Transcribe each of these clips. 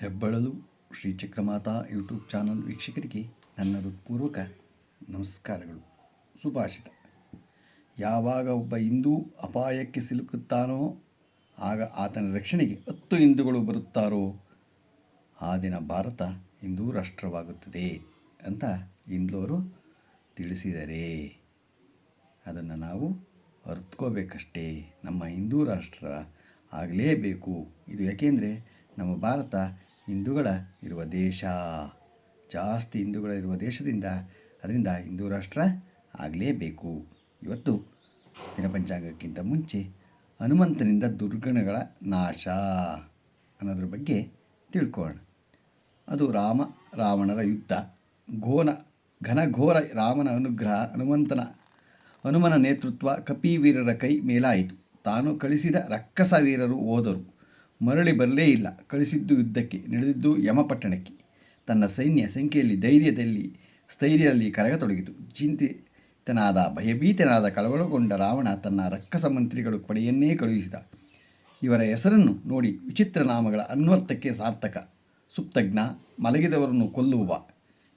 ಹೆಬ್ಬಳಲು Shri Chakramata YouTube channel ವೀಕ್ಷಕರಿಗೆ ನನ್ನ ಹೃತ್ಪೂರ್ವಕ ನಮಸ್ಕಾರಗಳು. ಸುಭಾಷಿತ. ಯಾವಾಗ ಒಬ್ಬ ಹಿಂದೂ ಅಪಾಯಕ್ಕೆ ಸಿಲುಕುತ್ತಾನೋ, ಆಗ ಆತನ ರಕ್ಷಣೆಗೆ ಹತ್ತು ಹಿಂದೂಗಳು ಬರುತ್ತಾರೋ, ಆ ದಿನ ಭಾರತ ಹಿಂದೂ ರಾಷ್ಟ್ರವಾಗುತ್ತದೆ ಅಂತ ಇಂದ್ಲವರು ತಿಳಿಸಿದರೆ. ಅದನ್ನು ನಾವು ಅರ್ತ್ಕೋಬೇಕಷ್ಟೇ ನಮ್ಮ ಹಿಂದೂ ರಾಷ್ಟ್ರ ಆಗಲೇಬೇಕು. ಇದು ಯಾಕೆಂದರೆ ನಮ್ಮ ಭಾರತ ಹಿಂದೂಗಳ ಇರುವ ದೇಶ. ಜಾಸ್ತಿ ಹಿಂದೂಗಳ ಇರುವ ದೇಶದಿಂದ, ಅದರಿಂದ ಹಿಂದೂ ರಾಷ್ಟ್ರ ಆಗಲೇಬೇಕು. ಇವತ್ತು ದಿನಪಂಚಾಂಗಕ್ಕಿಂತ ಮುಂಚೆ ಹನುಮಂತನಿಂದ ದುರ್ಗಣಗಳ ನಾಶ ಅನ್ನೋದ್ರ ಬಗ್ಗೆ ತಿಳ್ಕೊಳ್ಳೋಣ. ಅದು ರಾಮ ರಾವಣರ ಯುದ್ಧ. ಘೋನ, ಘನಘೋರ ರಾಮನ ಅನುಗ್ರಹ ಹನುಮಂತನ, ಹನುಮನ ನೇತೃತ್ವ ಕಪಿವೀರರ ಕೈ ಮೇಲಾಯಿತು. ತಾನು ಕಳಿಸಿದ ರಕ್ಕಸ ವೀರರು ಹೋದರು. ಮರಳಿ ಬರಲೇ ಇಲ್ಲ. ಕಳಿಸಿದ್ದು ಯುದ್ಧಕ್ಕೆ, ನಡೆದಿದ್ದು ಯಮಪಟ್ಟಣಕ್ಕೆ. ತನ್ನ ಸೈನ್ಯ ಸಂಖ್ಯೆಯಲ್ಲಿ ಧೈರ್ಯದಲ್ಲಿ, ಸ್ಥೈರ್ಯದಲ್ಲಿ ಕರಗತೊಡಗಿತು. ಚಿಂತಿತನಾದ, ಭಯಭೀತನಾದ ಕಳವಳಗೊಂಡ ರಾವಣ ತನ್ನ ರಕ್ಕಸ ಮಂತ್ರಿಗಳು ಪಡೆಯನ್ನೇ ಕಳುಹಿಸಿದ. ಇವರ ಹೆಸರನ್ನು ನೋಡಿ ವಿಚಿತ್ರ ನಾಮಗಳ ಅನ್ವರ್ಥಕ್ಕೆ ಸಾರ್ಥಕ. ಸುಪ್ತಜ್ಞ, ಮಲಗಿದವರನ್ನು ಕೊಲ್ಲುವ.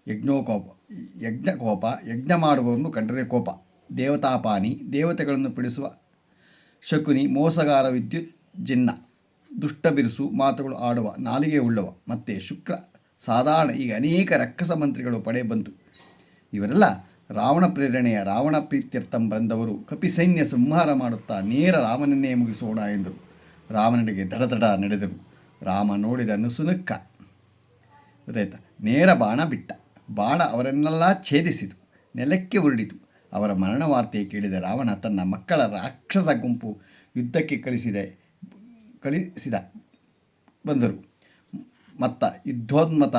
ಯಜ್ಞೋಕೋಪ, ಯಜ್ಞಕೋಪ, ಯಜ್ಞ ಮಾಡುವವರನ್ನು ಕಂಡರೆ ಕೋಪ. ದೇವತಾಪಾನಿ, ದೇವತೆಗಳನ್ನು ಪಿಡಿಸುವ ಶಕುನಿ, ಮೋಸಗಾರ ವಿದ್ಯುತ್ ಜಿನ್ನ ದುಷ್ಟ ಬಿರುಸು ಮಾತುಗಳು ಆಡುವ ನಾಲಿಗೆ ಉಳ್ಳವ. ಮತ್ತು ಶುಕ್ರ, ಸಾಧಾರಣ ಈಗ ಅನೇಕ ರಕ್ಕಸ ಮಂತ್ರಿಗಳು ಪಡೆ ಬಂತು ಇವರೆಲ್ಲ ರಾವಣ ಪ್ರೇರಣೆಯ ರಾವಣ ಪ್ರೀತ್ಯರ್ಥಂ ಬಂದವರು ಕಪಿಸೈನ್ಯ ಸಂಹಾರ ಮಾಡುತ್ತಾ ನೇರ ರಾಮನನ್ನೇ ಮುಗಿಸೋಣ ಎಂದರು. ರಾಮನಿಗೆ ದಡದಡ ನಡೆದರು. ರಾಮ ನೋಡಿದ ನುಸುನುಕ್ಕ ಗೊತ್ತಾಯ್ತಾ? ನೇರ ಬಾಣ ಬಿಟ್ಟ. ಬಾಣ ಅವರನ್ನೆಲ್ಲ ಛೇದಿಸಿತು. ನೆಲಕ್ಕೆ ಉರುಳಿತು. ಅವರ ಮರಣ ವಾರ್ತೆ ಕೇಳಿದ ರಾವಣ ತನ್ನ ಮಕ್ಕಳ ರಾಕ್ಷಸ ಗುಂಪು ಯುದ್ಧಕ್ಕೆ ಕಳಿಸಿದೆ. ಕಳಿಸಿದ. ಬಂದರು. ಮತ್ತ ಯುದ್ಧೋನ್ಮತ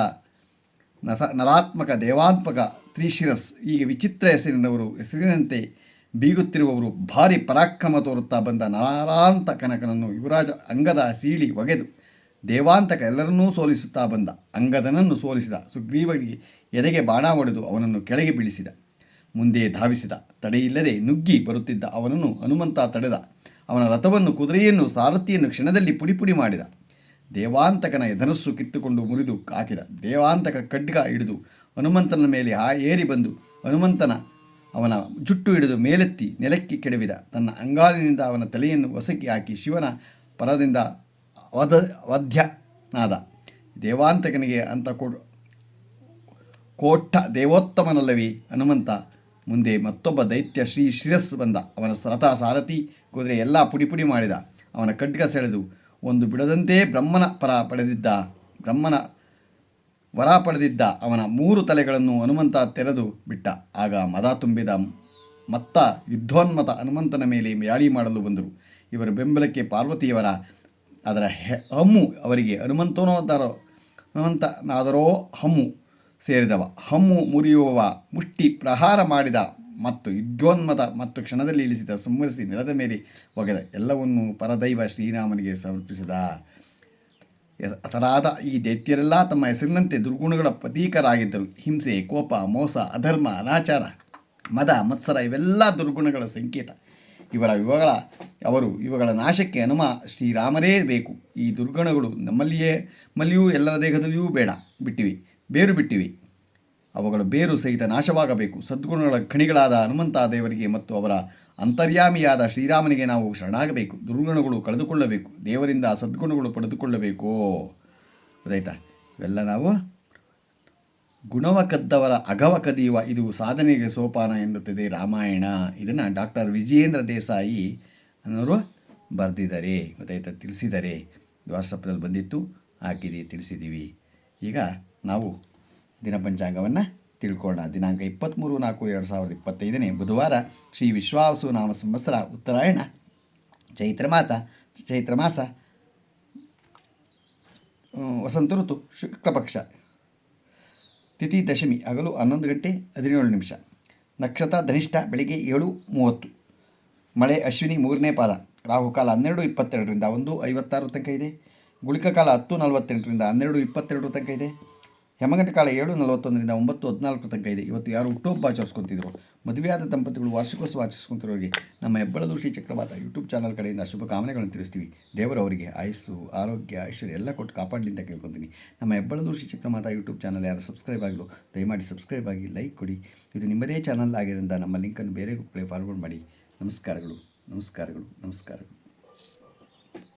ನಸ ನರಾತ್ಮಕ ದೇವಾತ್ಮಕ ತ್ರಿಶಿರಸ್ ಹೀಗೆ ವಿಚಿತ್ರ ಹೆಸರಿನವರು ಹೆಸರಿನಂತೆ ಬೀಗುತ್ತಿರುವವರು ಭಾರಿ ಪರಾಕ್ರಮ ತೋರುತ್ತಾ ಬಂದ ನಾರಾಂತ ಕನಕನನ್ನು ಯುವರಾಜ ಅಂಗದ ಸೀಳಿ ಒಗೆದು ದೇವಾಂತಕ ಎಲ್ಲರನ್ನೂ ಸೋಲಿಸುತ್ತಾ ಬಂದ. ಅಂಗದನನ್ನು ಸೋಲಿಸಿದ. ಸುಗ್ರೀವನಿಗೆ ಎದೆಗೆ ಬಾಣ ಹೊಡೆದು ಅವನನ್ನು ಕೆಳಗೆ ಬೀಳಿಸಿದ. ಮುಂದೆ ಧಾವಿಸಿದ. ತಡೆಯಿಲ್ಲದೆ ನುಗ್ಗಿ ಬರುತ್ತಿದ್ದ ಅವನನ್ನು ಹನುಮಂತ ತಡೆದ. ಅವನ ರಥವನ್ನು ಕುದುರೆಯನ್ನು ಸಾರಥಿಯನ್ನು ಕ್ಷಣದಲ್ಲಿ ಪುಡಿಪುಡಿ ಮಾಡಿದ. ದೇವಾಂತಕನ ಧನಸ್ಸು ಕಿತ್ತುಕೊಂಡು ಮುರಿದು ಹಾಕಿದ ದೇವಾಂತಕ ಖಡ್ಗ ಹಿಡಿದು ಹನುಮಂತನ ಮೇಲೆ ಆ ಏರಿ ಬಂದು ಹನುಮಂತನ ಅವನ ಜುಟ್ಟು ಹಿಡಿದು ಮೇಲೆತ್ತಿ ನೆಲಕ್ಕೆ ಕೆಡವಿದ. ತನ್ನ ಅಂಗಾಲಿನಿಂದ ಅವನ ತಲೆಯನ್ನು ಒಸಕಿ ಹಾಕಿ ಶಿವನ ಪರದಿಂದ ವಧ ವಧ್ಯನಾದ. ದೇವಾಂತಕನಿಗೆ ಅಂತ ಕೊಡು ಕೋಟ್ಟ ದೇವೋತ್ತಮನಲ್ಲವಿ ಹನುಮಂತ? ಮುಂದೆ ಮತ್ತೊಬ್ಬ ದೈತ್ಯ ಶ್ರೀ ಶಿರಸ್ ಬಂದ. ಅವನ ರಥ ಸಾರಥಿ ಕುದುರೆ ಎಲ್ಲ ಪುಡಿ ಪುಡಿ ಮಾಡಿದ. ಅವನ ಖಡ್ಗ ಸೆಳೆದು ಒಂದು ಬಿಡದಂತೆ ಬ್ರಹ್ಮನ ಪರ ಪಡೆದಿದ್ದ. ಬ್ರಹ್ಮನ ವರ ಪಡೆದಿದ್ದ ಅವನ ಮೂರು ತಲೆಗಳನ್ನು ಹನುಮಂತ ತೆರೆದು ಬಿಟ್ಟ. ಆಗ ಮದ ತುಂಬಿದ ಮತ್ತ ಯುದ್ಧೋನ್ಮತ ಹನುಮಂತನ ಮೇಲೆ ಯಾಳಿ ಮಾಡಲು ಬಂದರು. ಇವರ ಬೆಂಬಲಕ್ಕೆ ಪಾರ್ವತಿಯವರ ಅದರ ಹೆ ಹಮ್ಮು ಅವರಿಗೆ ಹನುಮಂತನೋದರೋ ಹನುಮಂತನಾದರೋ ಹಮ್ಮು. ಸೇರಿದವ. ಹಮ್ಮು ಮುರಿಯುವವ ಮುಷ್ಟಿ ಪ್ರಹಾರ ಮಾಡಿದ ಮತ್ತು ಯುದ್ಧೋನ್ಮತ ಮತ್ತು ಕ್ಷಣದಲ್ಲಿ ಇಳಿಸಿದ ಸಂಹರಿಸಿ ನೆಲದ ಮೇಲೆ ಒಗೆದ ಎಲ್ಲವನ್ನೂ ಪರದೈವ ಶ್ರೀರಾಮನಿಗೆ ಸಮರ್ಪಿಸಿದ. ಅತರಾದ ಈ ದೈತ್ಯರೆಲ್ಲ ತಮ್ಮ ಹೆಸರಿನಂತೆ ದುರ್ಗುಣಗಳ ಪ್ರತೀಕರಾಗಿದ್ದರು. ಹಿಂಸೆ, ಕೋಪ, ಮೋಸ, ಅಧರ್ಮ, ಅನಾಚಾರ, ಮದ, ಮತ್ಸರ ಇವೆಲ್ಲ ದುರ್ಗುಣಗಳ ಸಂಕೇತ. ಇವರ ಇವುಗಳ ಅವರು ಇವುಗಳ ನಾಶಕ್ಕೆ ಹನುಮ ಶ್ರೀರಾಮರೇ ಬೇಕು. ಈ ದುರ್ಗುಣಗಳು ನಮ್ಮಲ್ಲಿಯೇ, ಮಲ್ಲಿಯೂ ಎಲ್ಲರ ದೇಹದಲ್ಲಿಯೂ ಬೇಡ. ಬಿಟ್ಟಿವೆ. ಬೇರು ಬಿಟ್ಟಿವೆ ಅವುಗಳ ಬೇರು ಸಹಿತ ನಾಶವಾಗಬೇಕು. ಸದ್ಗುಣಗಳ ಖಣಿಗಳಾದ ಹನುಮಂತ ದೇವರಿಗೆ ಮತ್ತು ಅವರ ಅಂತರ್ಯಾಮಿಯಾದ ಶ್ರೀರಾಮನಿಗೆ ನಾವು ಶರಣಾಗಬೇಕು. ದುರ್ಗುಣಗಳು ಕಳೆದುಕೊಳ್ಳಬೇಕು. ದೇವರಿಂದ ಸದ್ಗುಣಗಳು ಪಡೆದುಕೊಳ್ಳಬೇಕು? ಗೊತ್ತಾಯ್ತಾ? ಇವೆಲ್ಲ ನಾವು ಗುಣವ ಕದ್ದವರ ಅಗವ ಕದಿಯುವ ಇದು ಸಾಧನೆಗೆ ಸೋಪಾನ ಎನ್ನುತ್ತದೆ ರಾಮಾಯಣ. ಇದನ್ನು ಡಾಕ್ಟರ್ ವಿಜಯೇಂದ್ರ ದೇಸಾಯಿ ಅನ್ನೋರು ಬರೆದಿದ್ದಾರೆ. ಗೊತ್ತಾಯ್ತಾ? ತಿಳಿಸಿದ್ದಾರೆ. ವಾಟ್ಸಪ್ನಲ್ಲಿ ಬಂದಿತ್ತು. ಹಾಕಿದ್ದೀವಿ ತಿಳಿಸಿದ್ದೀವಿ. ಈಗ ನಾವು ದಿನಪಂಚಾಂಗವನ್ನು ತಿಳ್ಕೊಳ್ಳೋಣ ದಿನಾಂಕ ಇಪ್ಪತ್ತ್ಮೂರು ನಾಲ್ಕು ಎರಡು ಸಾವಿರದ ಇಪ್ಪತ್ತೈದನೇ ಬುಧವಾರ ಶ್ರೀ ವಿಶ್ವಾಸು ನಾಮ ಸಂವತ್ಸರ ಉತ್ತರಾಯಣ ಚೈತ್ರ ಮಾತ, ಚೈತ್ರ ಮಾಸ ವಸಂತ ಋತು ಶುಕ್ಲಪಕ್ಷ ತಿಥಿ ದಶಮಿ ಹಗಲು ಹನ್ನೊಂದು ಗಂಟೆ ಹದಿನೇಳು ನಿಮಿಷ, ನಕ್ಷತ್ರ ಧನಿಷ್ಠ ಬೆಳಿಗ್ಗೆ ಏಳು ಮೂವತ್ತು, ಮಳೆ ಅಶ್ವಿನಿ ಮೂರನೇ ಪಾದ ರಾಹುಕಾಲ ಹನ್ನೆರಡು ಇಪ್ಪತ್ತೆರಡರಿಂದ ಒಂದು ಐವತ್ತಾರು ತನಕ ಇದೆ, ಗುಳಿಕ ಕಾಲ ಹತ್ತು ನಲವತ್ತೆಂಟರಿಂದ ಹನ್ನೆರಡು ಇಪ್ಪತ್ತೆರಡು ತನಕ ಇದೆ ಹೆಮಗಂಟ ಕಾಲ ಏಳು ನಲವತ್ತೊಂದರಿಂದ ಒಂಬತ್ತು ಹದಿನಾಲ್ಕು ತನಕ ಇದೆ. ಇವತ್ತು ಯಾರು ಹುಟ್ಟುಹಬ್ಬ ಆಚರಿಸ್ಕೊತಿದ್ರು? ಮದುವೆಯಾದ ದಂಪತಿಗಳು ವಾರ್ಷಿಕೋತ್ಸವ ಆಚರಿಸ್ಕೊತಿರೋರಿಗೆ ನಮ್ಮ ಹೆಬ್ಬಳದು ಶ್ರೀ ಚಕ್ರವಾತ ಯೂಟ್ಯೂಬ್ ಚಾನಲ್ ಕಡೆಯಿಂದ ಶುಭಕಾಮನೆಗಳನ್ನು ತಿಳಿಸ್ತೀವಿ. ದೇವರು ಅವರಿಗೆ ಆಯಸ್ಸು, ಆರೋಗ್ಯ, ಐಶ್ವರ್ಯ ಎಲ್ಲ ಕೊಟ್ಟು ಕಾಪಾಡಲಿ ಅಂತ ಕೇಳ್ಕೊತೀನಿ. ನಮ್ಮ ಹೆಬ್ಬಳದು ಶ್ರೀ ಚಕ್ರಮಾತ ಯೂಟ್ಯೂಬ್ ಚಾನಲ್ ಯಾರು ಸಬ್ಸ್ಕ್ರೈಬ್ ಆಗಲು ದಯಮಾಡಿ ಸಬ್ಸ್ಕ್ರೈಬ್ ಆಗಿ ಲೈಕ್ ಕೊಡಿ. ಇದು ನಿಮ್ಮದೇ ಚಾನಲ್ ಆಗಿರೋದ್ರಿಂದ ನಮ್ಮ ಲಿಂಕನ್ನು ಬೇರೆ ಗ್ರೂಪ್ಗಳಿಗೆ ಫಾರ್ವರ್ಡ್ ಮಾಡಿ. ನಮಸ್ಕಾರಗಳು ನಮಸ್ಕಾರಗಳು ನಮಸ್ಕಾರಗಳು.